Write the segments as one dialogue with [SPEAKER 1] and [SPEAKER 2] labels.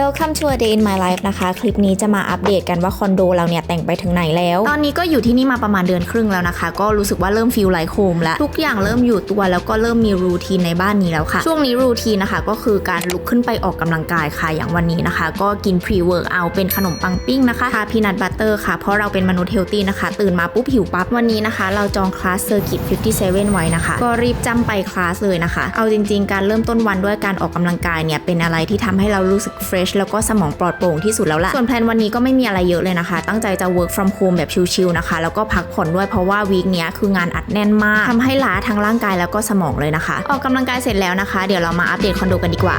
[SPEAKER 1] Welcome to a day in my life นะคะ คลิปนี้จะมาอัปเดตกันว่าคอนโดเราเนี่ยแต่งไปถึงไหนแล้ว ตอนนี้ก็อยู่ที่นี่มาประมาณเดือนครึ่งแล้วนะคะ ก็รู้สึกว่าเริ่มฟีลไลค์โฮมแล้ว ทุกอย่างเริ่มอยู่ตัวแล้วก็เริ่มมีรูทีนในบ้านนี้แล้วค่ะ ช่วงนี้รูทีนนะคะ ก็คือการลุกขึ้นไปออกกำลังกายค่ะ อย่างวันนี้นะคะ ก็กินพรีเวิร์กเอาเป็นขนมปังปิ้งนะคะทาพีนัทบัตเตอร์ค่ะ เพราะเราเป็นมนุษย์เฮลตี้นะคะ ตื่นมาปุ๊บหิวปั๊บ วันนี้นะคะ เราจองคลาสเซอร์กิต57 ไว้นะคะ ก็รีบจำไปคลาสเลยนะคะ เอาจริง ๆ การเริ่มต้นวันด้วยการออกกำลังกายเนี่ยเป็นอะไรที่ทำให้เรารู้สึกเฟรชแล้วก็สมองปลอดโปร่งที่สุดแล้วล่ะ ส่วนแพลนวันนี้ก็ไม่มีอะไรเยอะเลยนะคะ ตั้งใจจะ work from home แบบชิลๆนะคะ แล้วก็พักผ่อนด้วยเพราะว่าวีคเนี้ยคืองานอัดแน่นมากทำให้ล้าทั้งร่างกายแล้วก็สมองเลยนะคะ ออกกำลังกายเสร็จแล้วนะคะ เดี๋ยวเรามาอัปเดตคอนโดกันดีกว่า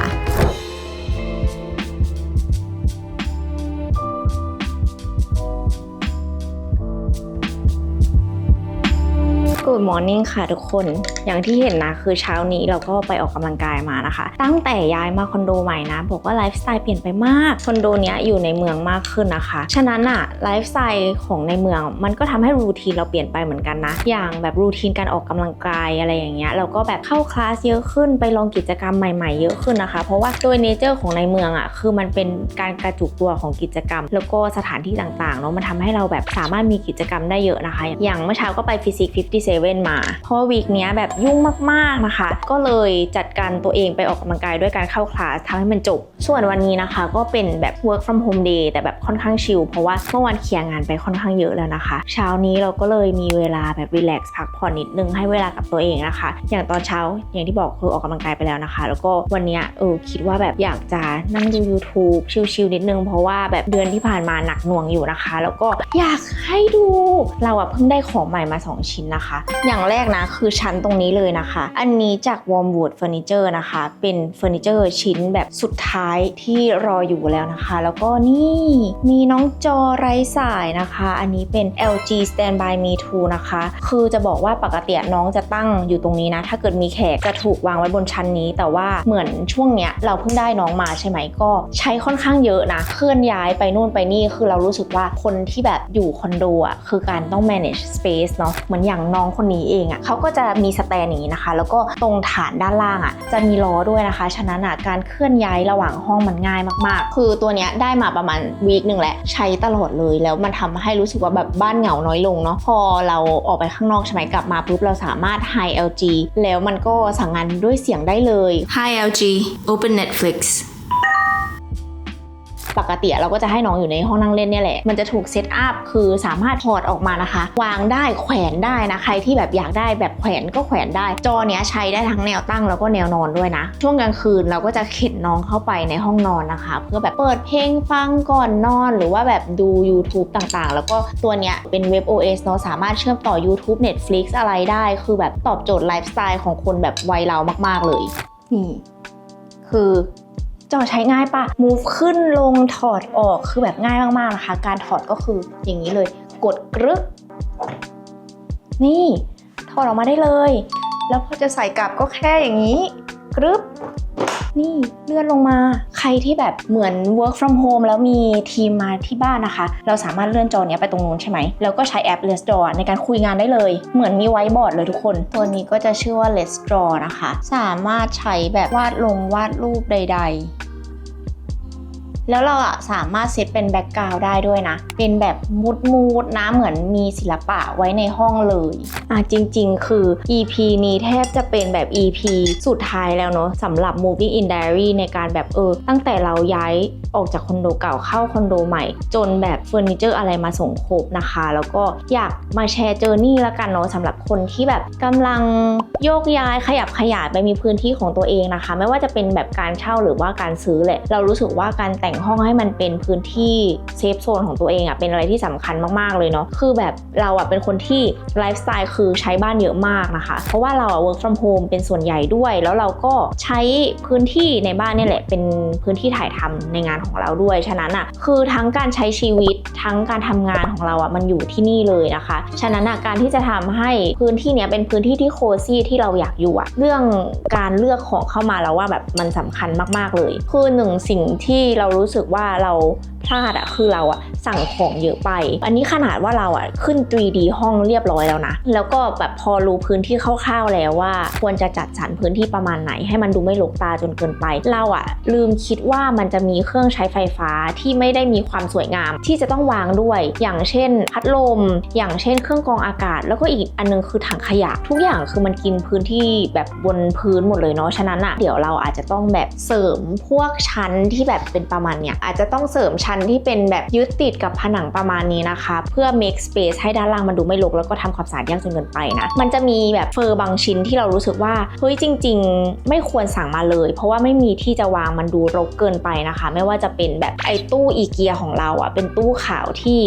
[SPEAKER 1] Good morning ค่ะทุกคน อย่างที่เห็นนะคือเช้านี้เราก็ไปออกกำลังกายมานะคะ ตั้งแต่ย้ายมาคอนโดใหม่นะ บอกว่าไลฟ์สไตล์เปลี่ยนไปมาก คอนโดเนี้ยอยู่ในเมืองมากขึ้นนะคะ ฉะนั้นอะไลฟ์สไตล์ของในเมืองมันก็ทำให้รูทีนเราเปลี่ยนไปเหมือนกันนะ อย่างแบบรูทีนการออกกำลังกายอะไรอย่างเงี้ย เราก็แบบเข้าคลาสเยอะขึ้น ไปลองกิจกรรมใหม่ๆเยอะขึ้นนะคะ เพราะว่าโดยเนเจอร์ของในเมืองอะคือมันเป็นการกระจุกตัวของกิจกรรม แล้วก็สถานที่ต่างๆเนาะ มันทำให้เราแบบสามารถมีกิจกรรมได้เยอะนะคะ อย่างเมื่อเช้าก็ไปฟิสิกส์57มา เพราะวีคเนี้ยแบบยุ่งมากๆนะคะ ก็เลยจัดการตัวเองไปออกกำลังกายด้วยการเข้าคลาสทำให้มันจบ ส่วนวันนี้นะคะก็เป็นแบบ work from home day แต่แบบค่อนข้างชิลเพราะว่าเมื่อวานเคลียร์งานไปค่อนข้างเยอะแล้วนะคะ เช้านี้เราก็เลยมีเวลาแบบรีแลกซ์พักผ่อนนิดนึงให้เวลากับตัวเองนะคะ อย่างตอนเช้าอย่างที่บอกคือออกกำลังกายไปแล้วนะคะ แล้วก็วันนี้เออคิดว่าแบบอยากจะนั่งดู YouTube ชิลๆนิดนึง เพราะว่าแบบเดือนที่ผ่านมาหนักหน่วงอยู่นะคะ แล้วก็อยากให้ดูเราอะเพิ่งได้ของใหม่มา 2 ชิ้นนะคะอย่างแรกนะคือชั้นตรงนี้เลยนะคะ อันนี้จาก Warmwood Furniture นะคะ เป็นเฟอร์นิเจอร์ชิ้นแบบสุดท้ายที่รออยู่แล้วนะคะ แล้วก็นี่มีน้องจอไร้สายนะคะ อันนี้เป็น LG Standby Me 2 นะคะ คือจะบอกว่าปกติน้องจะตั้งอยู่ตรงนี้นะ ถ้าเกิดมีแขกจะถูกวางไว้บนชั้นนี้ แต่ว่าเหมือนช่วงเนี้ยเราเพิ่งได้น้องมาใช่ไหมก็ใช้ค่อนข้างเยอะนะ เคลื่อนย้ายไปนู่นไปนี่คือเรารู้สึกว่าคนที่แบบอยู่คอนโดอะคือการต้อง manage space เนาะเหมือนอย่างน้องคนนี้เองอะเขาก็จะมีสแตนอย่างนี้นะคะ แล้วก็ตรงฐานด้านล่างอะจะมีล้อด้วยนะคะ ฉะนั้นอะการเคลื่อนย้ายระหว่างห้องมันง่ายมากๆ คือตัวเนี้ยได้มาประมาณวีคหนึ่งแหละใช้ตลอดเลยแล้วมันทำให้รู้สึกว่าแบบบ้านเหงาน้อยลงเนาะพอเราออกไปข้างนอกใช่ไหมกลับมาปุ๊บเราสามารถ Hi LG แล้วมันก็สั่งงานด้วยเสียงได้เลย Hi LG Open Netflix ปกติเราก็จะให้น้องอยู่ในห้องนั่งเล่นเนี่ยแหละ มันจะถูกเซตอัพคือสามารถถอดออกมานะคะ วางได้แขวนได้นะ ใครที่แบบอยากได้แบบแขวนก็แขวนได้ จอเนี้ยใช้ได้ทั้งแนวตั้งแล้วก็แนวนอนด้วยนะ ช่วงกลางคืนเราก็จะเข็นน้องเข้าไปในห้องนอนนะคะ เพื่อแบบเปิดเพลงฟังก่อนนอนหรือว่าแบบดู YouTube ต่างๆ แล้วก็ตัวเนี้ยเป็นเว็บ OS เนาะสามารถเชื่อมต่อ YouTube Netflix อะไรได้ คือแบบตอบโจทย์ไลฟ์สไตล์ของคนแบบวัยเรามาก ๆ เลย นี่ คือ จอใช้ง่ายปะ move ขึ้นลงถอดออกคือแบบง่ายมากๆนะคะ การถอดก็คืออย่างนี้เลย กดกรึ๊บนี่ถอดออกมาได้เลย แล้วพอจะใส่กลับก็แค่อย่างนี้กรึ๊บ นี่เลื่อนลงมา ใครที่แบบเหมือน work from home แล้วมีทีมมาที่บ้านนะคะ เราสามารถเลื่อนจอเนี้ยไปตรงนู้นใช่ไหม แล้วก็ใช้แอป Let's Draw ในการคุยงานได้เลย เหมือนมีไว้บอร์ดเลยทุกคน ตัวนี้ก็จะชื่อว่า Let's Draw นะคะ สามารถใช้แบบวาดลงวาดรูปใด ๆ แล้วเราอะสามารถเซตเป็นแบ็กกราวด์ได้ด้วยนะ เป็นแบบมูดมูดนะเหมือนมีศิลปะไว้ในห้องเลยอะจริงๆ คือ EP นี้แทบจะเป็นแบบ EP สุดท้ายแล้วเนาะสำหรับ Moving in Diary ในการแบบเออ ตั้งแต่เราย้ายออกจากคอนโดเก่าเข้าคอนโดใหม่ จนแบบเฟอร์นิเจอร์อะไรมาส่งครบนะคะ แล้วก็อยากมาแชร์เจอร์นี่ละกันเนาะสำหรับคนที่แบบกำลังโยกย้ายขยับขยายไปมีพื้นที่ของตัวเองนะคะ ไม่ว่าจะเป็นแบบการเช่าหรือว่าการซื้อแหละเรารู้สึกว่าการแต่งห้องให้มันเป็นพื้นที่เซฟโซนของตัวเองอะ่ะเป็นอะไรที่สำคัญมากๆเลยเนาะคือแบบเราอะ่ะเป็นคนที่ไลฟ์สไตล์คือใช้บ้านเยอะมากนะคะ เพราะว่าเราอะ work from home เป็นส่วนใหญ่ด้วย แล้วเราก็ใช้พื้นที่ในบ้านเนี่ยแหละเป็นพื้นที่ถ่ายทำในงานของเราด้วย ฉะนั้นอะ่ะคือทั้งการใช้ชีวิตทั้งการทำงานของเราอะ่ะมันอยู่ที่นี่เลยนะคะ ฉะนั้นอะการที่จะทำให้พื้นที่เนี้ยเป็นพื้นที่ที่โคซี่ที่เราอยากอยู่อะเรื่องการเลือกของเข้ามาแล้วว่าแบบมันสำคัญมากๆเลย คือหนึ่งสิ่งที่เรารู้รู้สึกว่าเราพลาดอะคือเราอะสั่งของเยอะไป อันนี้ขนาดว่าเราอะขึ้น 3D ห้องเรียบร้อยแล้วนะ แล้วก็แบบพอรู้พื้นที่คร่าวๆแล้วว่า ควรจะจัดสรรพื้นที่ประมาณไหน ให้มันดูไม่รกตาจนเกินไป เราอะลืมคิดว่ามันจะมีเครื่องใช้ไฟฟ้าที่ไม่ได้มีความสวยงาม ที่จะต้องวางด้วย อย่างเช่น พัดลม อย่างเช่น เครื่องกรองอากาศ แล้วก็อีกอันนึงคือถังขยะ ทุกอย่างคือมันกินพื้นที่แบบบนพื้นหมดเลยเนาะฉะนั้นอะเดี๋ยวเราอาจจะต้องแบบเสริมพวกชั้นที่แบบเป็นประมาณเนี้ยอาจจะต้องเสริมชั้นที่เป็นแบบยึดติดกับผนังประมาณนี้นะคะ เพื่อ make space ให้ด้านล่างมันดูไม่รกแล้วก็ทำความสะอาดยากจนเกินไปนะ มันจะมีแบบเฟอร์บางชิ้นที่เรารู้สึกว่าเฮ้ยจริง ๆ ไม่ควรสั่งมาเลย เพราะว่าไม่มีที่จะวางมันดูรกเกินไปนะคะ ไม่ว่าจะเป็นแบบไอ้ตู้อีเกียของเราอะเป็นตู้ขาวที่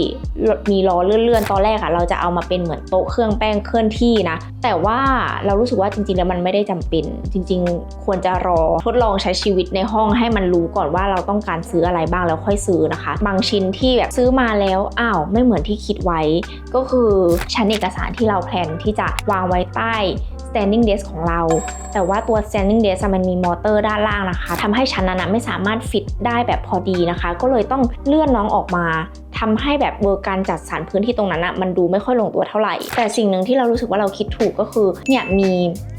[SPEAKER 1] มีล้อเลื่อนๆตอนแรกอะเราจะเอามาเป็นเหมือนโต๊ะเครื่องแป้งเคลื่อนที่นะ แต่ว่าเรารู้สึกว่าจริง ๆ แล้วมันไม่ได้จำเป็น จริง ๆ ควรจะรอทดลองใช้ชีวิตในห้องให้มันรู้ก่อนว่าเราต้องการซื้ออะไรบ้างแล้วค่อยซื้อนะคะ บางชิ้นที่แบบซื้อมาแล้วอ้าวไม่เหมือนที่คิดไว้ ก็คือชั้นเอกสารที่เราแพลนที่จะวางไว้ใต้ standing desk ของเรา แต่ว่าตัว standing desk มันมีมอเตอร์ด้านล่างนะคะทำให้ชั้นนั้นไม่สามารถฟิตได้แบบพอดีนะคะ ก็เลยต้องเลื่อนน้องออกมา ทำให้แบบเวอร์การจัดสรรพื้นที่ตรงนั้นอะมันดูไม่ค่อยลงตัวเท่าไหร่ แต่สิ่งหนึ่งที่เรารู้สึกว่าเราคิดถูกก็คือเนี่ยมี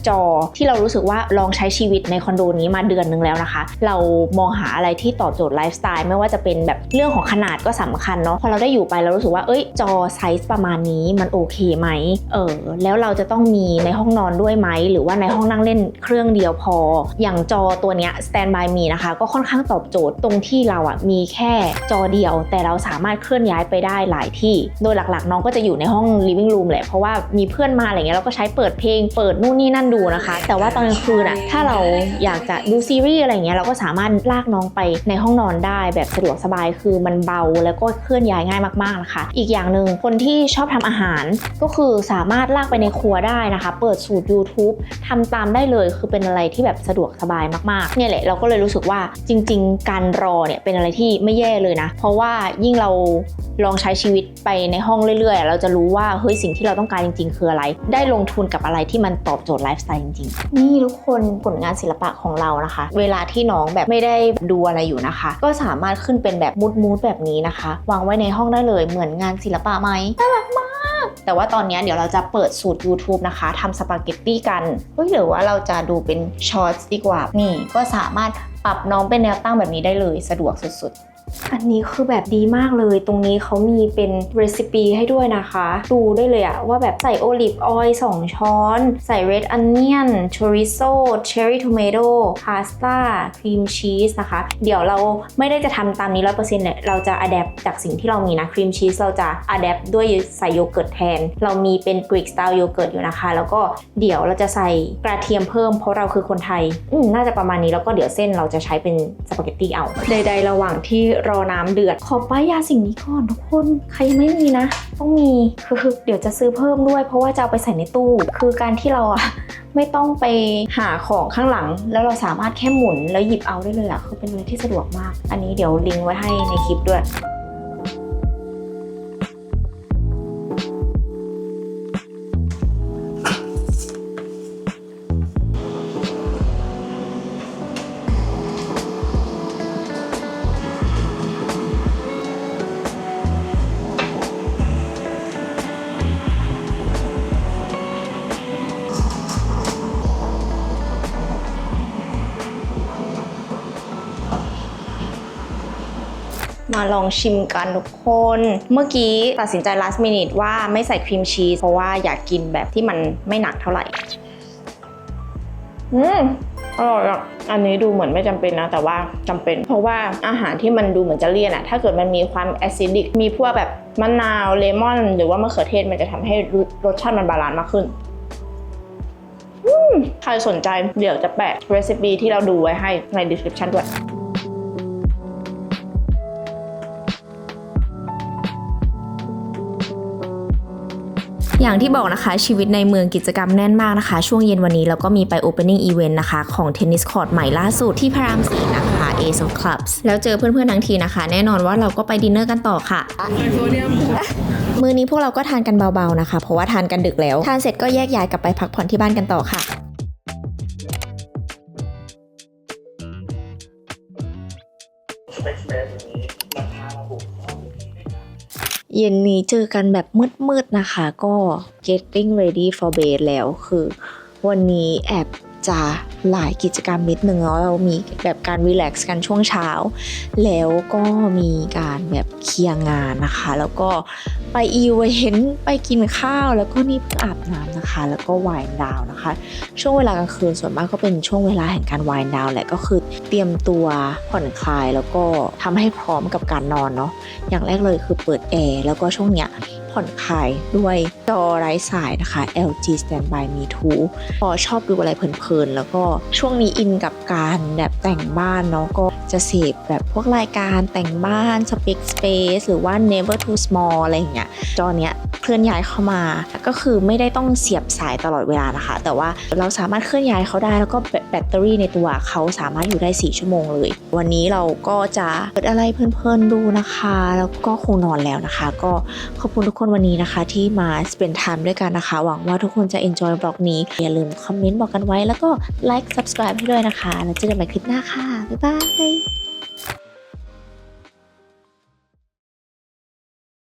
[SPEAKER 1] จอที่เรารู้สึกว่าลองใช้ชีวิตในคอนโดนี้มาเดือนนึงแล้วนะคะ เรามองหาอะไรที่ตอบโจทย์ไลฟ์สไตล์ไม่ว่าจะเป็นแบบเรื่องของขนาดก็สำคัญเนาะพอเราได้อยู่ไปเรารู้สึกว่าเอ้ยจอไซส์ประมาณนี้มันโอเคไหมเออแล้วเราจะต้องมีในห้องนอนด้วยไหมหรือว่าในห้องนั่งเล่นเครื่องเดียวพอ อย่างจอตัวเนี้ย Stand by Me นะคะ ก็ค่อนข้างตอบโจทย์ตรงที่เราอะมีแค่จอเดียว แต่เราสามารถเคลื่อนย้ายไปได้หลายที่ โดยหลักๆ น้องก็จะอยู่ในห้อง living room แหละ เพราะว่ามีเพื่อนมาอะไรเงี้ยเราก็ใช้เปิดเพลง เปิดนู่นนี่นั่นดูนะคะ แต่ว่าตอนกลางคืนอะถ้าเราอยากจะดูซีรีส์อะไรเงี้ยเราก็สามารถลากน้องไปในห้องนอนได้แบบสะดวกสบายคือมันเบาแล้วก็เคลื่อนย้ายง่ายมากๆนะคะ อีกอย่างหนึ่งคนที่ชอบทำอาหารก็คือสามารถลากไปในครัวได้นะคะ เปิดสูตร YouTube ทำตามได้เลยคือเป็นอะไรที่แบบสะดวกสบายมากๆเนี่ยแหละเราก็เลยรู้สึกว่าจริง ๆ การรอเนี่ยเป็นอะไรที่ไม่แย่เลยนะ เพราะว่ายิ่งเราลองใช้ชีวิตไปในห้องเรื่อยๆ เราจะรู้ว่าเฮ้ยสิ่งที่เราต้องการจริง ๆ คืออะไร ได้ลงทุนกับอะไรที่มันตอบโจทย์ไลฟ์สไตล์จริงๆ นี่ทุกคนผลงานศิลปะของเรานะคะ เวลาที่น้องแบบไม่ได้ดูอะไรอยู่นะคะ ก็สามารถขึ้นเป็นแบบมูดมูดแบบนี้นะคะ วางไว้ในห้องได้เลยเหมือนงานศิลปะไหมน่ารักมากแต่ว่าตอนนี้เดี๋ยวเราจะเปิดสูตร YouTube นะคะทำสปาเกตตี้กันเฮ้ยหรือว่าเราจะดูเป็นช็อตดีกว่า นี่ก็สามารถปรับน้องเป็นแนวตั้งแบบนี้ได้เลย สะดวกสุดๆ อันนี้คือแบบดีมากเลย ตรงนี้เขามีเป็นเรซิปีให้ด้วยนะคะ ดูได้เลยอะว่าแบบใส่โอลิฟออยล์2ช้อน ใส่เรดอันเนียนชอริโซเชอร์รี่ท m a โ o พาสต้าครีมชีสนะคะ เดี๋ยวเราไม่ได้จะทำตามนี้100%เซ็นี่ยเราจะอัดแอปจากสิ่งที่เรามีนะครีมชีสเราจะอัดแอปด้วยใส่โยเกิร์ตแทน เรามีเป็นกรีกสไตล์โยเกิร์ตอยู่นะคะ แล้วก็เดี๋ยวเราจะใส่กระเทียมเพิ่มเพราะเราคือคนไทย อืมน่าจะประมาณนี้แล้วก็เดี๋ยวเส้นเราจะใช้เป็นสปาเกตตี้เอาใดๆระหว่างที่รอน้ำเดือด ขอป้ายยาสิ่งนี้ก่อนทุกคน ใครยังไม่มีนะ ต้องมี คือเดี๋ยวจะซื้อเพิ่มด้วย เพราะว่าจะเอาไปใส่ในตู้ คือการที่เราอะไม่ต้องไปหาของข้างหลัง แล้วเราสามารถแค่หมุนแล้วหยิบเอาได้เลยอะคือเป็นอะไรที่สะดวกมาก อันนี้เดี๋ยวลิงก์ไว้ให้ในคลิปด้วย มาลองชิมกันทุกคน เมื่อกี้ตัดสินใจ last minute ว่าไม่ใส่ครีมชีสเพราะว่าอยากกินแบบที่มันไม่หนักเท่าไหร่ อืมอร่อยอะอันนี้ดูเหมือนไม่จำเป็นนะ แต่ว่าจำเป็น เพราะว่าอาหารที่มันดูเหมือนจะเลี่ยนอะถ้าเกิดมันมีความแอซิดิก มีพวกแบบมะนาวเลมอน หรือว่ามะเขือเทศมันจะทำให้รสชาติมันบาลานซ์มากขึ้นใครสนใจเดี๋ยวจะแปะเรซิปีที่เราดูไว้ให้ใน description ด้วย อย่างที่บอกนะคะชีวิตในเมืองกิจกรรมแน่นมากนะคะ ช่วงเย็นวันนี้เราก็มีไป Opening Event นะคะ ของเทนนิสคอร์ตใหม่ล่าสุดที่พระรามสีนะคะ Ace of Clubs แล้วเจอเพื่อนๆทั้งทีนะคะ แน่นอนว่าเราก็ไปดินเนอร์กันต่อค่ะ มือนี้พวกเราก็ทานกันเบาๆนะคะ เพราะว่าทานกันดึกแล้ว ทานเสร็จก็แยกย้ายกลับไปพักผ่อนที่บ้านกันต่อค่ะ
[SPEAKER 2] Space สนี้ราค
[SPEAKER 1] เย็นนี้เจอกันแบบมืดๆนะคะ ก็ getting ready for bed แล้วคือ วันนี้แอบจะ หลายกิจกรรมนิดนึงแล้วเรามีแบบการรีแลกซ์กันช่วงเช้า แล้วก็มีการแบบเคลียร์งานนะคะ แล้วก็ไปอีเวนต์ไปกินข้าว แล้วก็นี่เพิ่งอาบน้ำนะคะ แล้วก็วายดาวนะคะ ช่วงเวลากลางคืนส่วนมากก็เป็นช่วงเวลาแห่งการวายดาวแหละก็คือเตรียมตัวผ่อนคลายแล้วก็ทำให้พร้อมกับการนอนเนาะอย่างแรกเลยคือเปิดแอร์แล้วก็ช่วงเนี้ย ผ่อนคลายด้วยจอไร้สายนะคะ LG Standby Me 2พอชอบดูอะไรเพลินๆ แล้วก็ช่วงนี้อินกับการแบบแต่งบ้านเนาะก็จะเสพแบบพวกรายการแต่งบ้าน Speak Space หรือว่า Never Too Small อะไรอย่างเงี้ยจอเนี้ย เคลื่อนย้ายเข้ามา ก็คือไม่ได้ต้องเสียบสายตลอดเวลานะคะ แต่ว่าเราสามารถเคลื่อนย้ายเขาได้แล้วก็แบแบตเตอรี่ในตัวเขาสามารถอยู่ได้ 4 ชั่วโมงเลย วันนี้เราก็จะเปิดอะไรเพลินๆดูนะคะ แล้วก็คงนอนแล้วนะคะ ก็ขอบคุณทุกคนวันนี้นะคะ ที่มา spend time ด้วยกันนะคะ หวังว่าทุกคนจะ enjoy บล็อกนี้ อย่าลืมคอมเมนต์บอกกันไว้แล้วก็ like subscribe ให้ด้วยนะคะ แล้วเจอกันใหม่คลิปหน้าค่ะ บ๊ายบาย